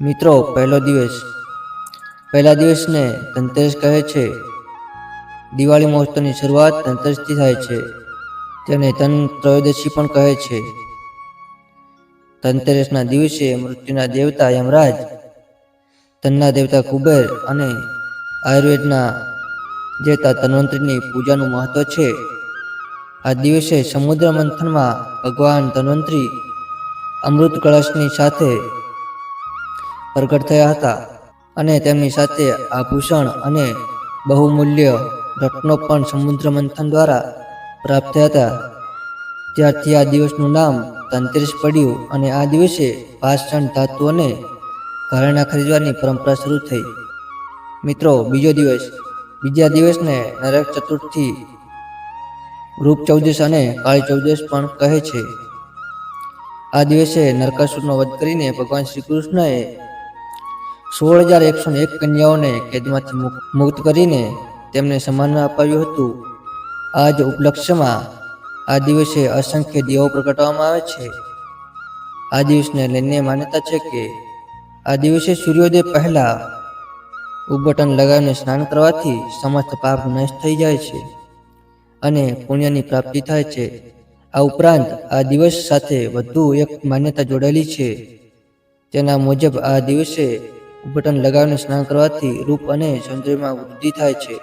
મિત્રો, પહેલો દિવસ. પહેલા દિવસને ધનતેરસ કહે છે. દિવાળી મહોત્સવની શરૂઆત ધનતેરસથી થાય છે. તેને ધન ત્રયોદશી પણ કહે છે. ધનતેરસના દિવસે મૃત્યુના દેવતા યમરાજ, ધનના દેવતા કુબેર અને આયુર્વેદના દેવતા ધન્વંતરીની પૂજાનું મહત્વ છે. આ દિવસે સમુદ્ર મંથનમાં ભગવાન ધન્વંતરી અમૃત કળશની સાથે પ્રગટ થયા હતા અને તેમની સાથે આભૂષણ અને બહુમૂલ્ય રત્નો પણ સમુદ્ર મંથન દ્વારા પ્રાપ્ત થયા હતા. ત્યારથી આ દિવસનું નામ ધનતેરસ પડ્યું અને આ દિવસે ભાષણ ધાતુઓને ઘરેણાં ખરીદવાની પરંપરા શરૂ થઈ. મિત્રો, બીજો દિવસ. બીજા દિવસને નરક ચતુર્થી રૂપ ચૌદશ અને કાળી ચૌદશ પણ કહે છે. આ દિવસે નરકાસુરનો વધ કરીને ભગવાન શ્રી કૃષ્ણએ સોળ હજાર એકસો એક કન્યાઓને કેદમાંથી મુક- મુક્ત કરીને તેમને સન્માન અપાવ્યું હતું. આ જ ઉપલક્ષ્યમાં આ દિવસે અસંખ્ય દીવો પ્રગટાવવામાં આવે છે. આ દિવસને લઈને માન્યતા છે કે આ દિવસે સૂર્યોદય પહેલા ઉબટન લગાવીને સ્નાન કરવાથી સમસ્ત પાપ નષ્ટ થઈ જાય છે અને પુણ્યની પ્રાપ્તિ થાય છે. આ ઉપરાંત આ દિવસ સાથે વધુ એક માન્યતા જોડાયેલી છે. તેના મુજબ આ દિવસે ઉબટન લગાવીને સ્નાન કરવાથી રૂપ અને સૌંદર્યમાં વૃદ્ધિ થાય છે.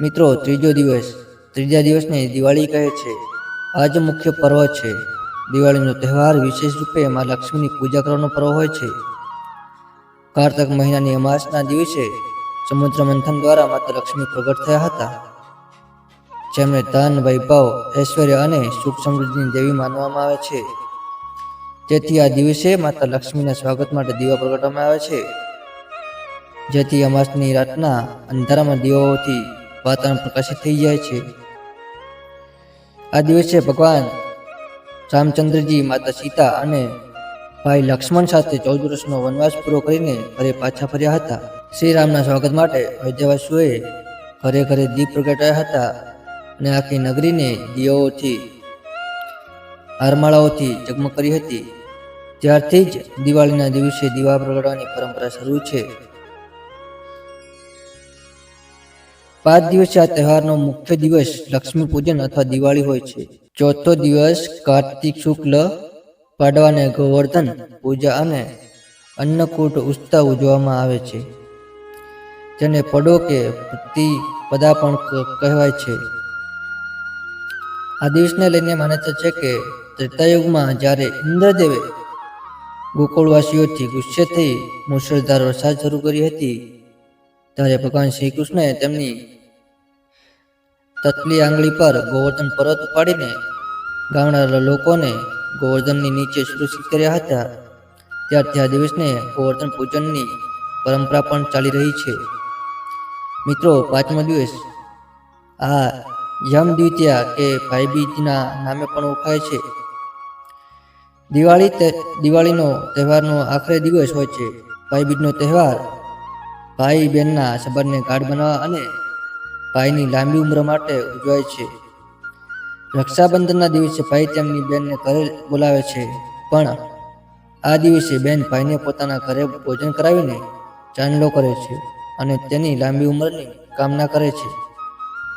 મિત્રો, ત્રીજો દિવસ. ત્રીજા દિવસને દિવાળી કહે છે. આજ મુખ્ય પર્વ છે. દિવાળીનો તહેવાર વિશેષ રૂપે માં લક્ષ્મીની પૂજા કરવાનો પર્વ હોય છે. કારતક મહિનાની અમાસના દિવસે સમુદ્ર મંથન દ્વારા માતા લક્ષ્મી પ્રગટ થયા હતા. જેમને ધન, વૈભવ, ઐશ્વર્ય અને સુખ સમૃદ્ધિની દેવી માનવામાં આવે છે. તેથી આ દિવસે માતા લક્ષ્મીના સ્વાગત માટે દીવા પ્રગટવામાં આવે છે. જેથી અમાસની રાતના અંધારામાં દીવાઓથી વાતાવરણ પ્રકાશિત થઈ જાય છે. આ દિવસે ભગવાન રામચંદ્રજી, માતા સીતા અને ભાઈ લક્ષ્મણ સાથે ચૌદ વર્ષનો વનવાસ પૂરો કરીને ઘરે પાછા ફર્યા હતા. શ્રી રામના સ્વાગત માટે અયોધ્યાવાસીઓએ ઘરે ઘરે દીપ પ્રગટાયા હતા અને આખી નગરીને દીવાઓથી, હારમાળાઓથી જગમગ કરી હતી. ત્યારથી જ દિવાળીના દિવસે દીવા પ્રગટાવવાની પરંપરા શરૂ છે. પાંચ દિવસે આ તહેવારનો મુખ્ય દિવસ લક્ષ્મી પૂજન અથવા દિવાળી હોય છે. ચોથો દિવસ કાર્તિક શુક્લ પાડવાને ગોવર્ધન પૂજા અને અન્નકૂટ ઉત્સવ ઉજવવામાં આવે છે. જેને પડો કે પ્રતિપદા પણ કહેવાય છે. આ દિવસને લઈને માન્યતા છે કે ત્રેતાયુગમાં જ્યારે ઇન્દ્રદેવે ગોકુળવાસીઓથી ગુસ્સે થઈ મુશળધાર વરસાદ શરૂ કરી હતી. ત્યારે ભગવાન શ્રી કૃષ્ણએ તેમની તતલી આંગળી પર ગોવર્ધન પર્વત ઉપાડીને ગામના લોકોને ગોવર્ધનની નીચે સુરક્ષિત કર્યા હતા. ત્યારથી આ દિવસને ગોવર્ધન પૂજનની પરંપરા પણ ચાલી રહી છે. મિત્રો, પાંચમો દિવસ. આ યમ દ્વિતીયા કે ભાઈબીજના નામે પણ ઓળખાય છે. દિવાળી દિવાળીનો તહેવારનો આખરે દિવસ હોય છે. ભાઈબીજનો તહેવાર ભાઈ બહેનના સંબંધને ગાઢ બનાવવા અને ભાઈની લાંબી ઉંમર માટે ઉજવાય છે. રક્ષાબંધનના દિવસે ભાઈ તેમની બહેનને ઘરે બોલાવે છે, પણ આ દિવસે બેન ભાઈને પોતાના ઘરે ભોજન કરાવીને ચાંદલો કરે છે અને તેની લાંબી ઉંમરની કામના કરે છે.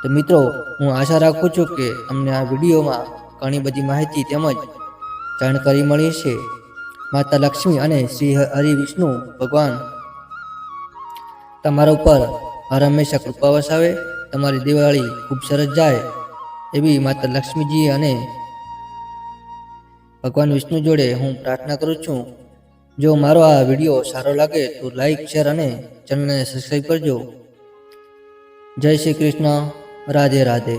તો મિત્રો, હું આશા રાખું છું કે અમને આ વિડીયોમાં ઘણી બધી માહિતી તેમજ જાણકારી મળી છે. માતા લક્ષ્મી અને શ્રી હરિ વિષ્ણુ ભગવાન તમારા ઉપર હર હંમેશા કૃપા વસાવે, તમારી દિવાળી ખૂબ સરસ જાય એવી માતા લક્ષ્મીજી અને ભગવાન વિષ્ણુ જોડે હું પ્રાર્થના કરું છું. જો મારો આ વીડિયો સારો લાગે તો લાઈક, શેર અને ચેનલને સબસ્ક્રાઈબ કરજો. જય શ્રી કૃષ્ણ. રાધે રાધે.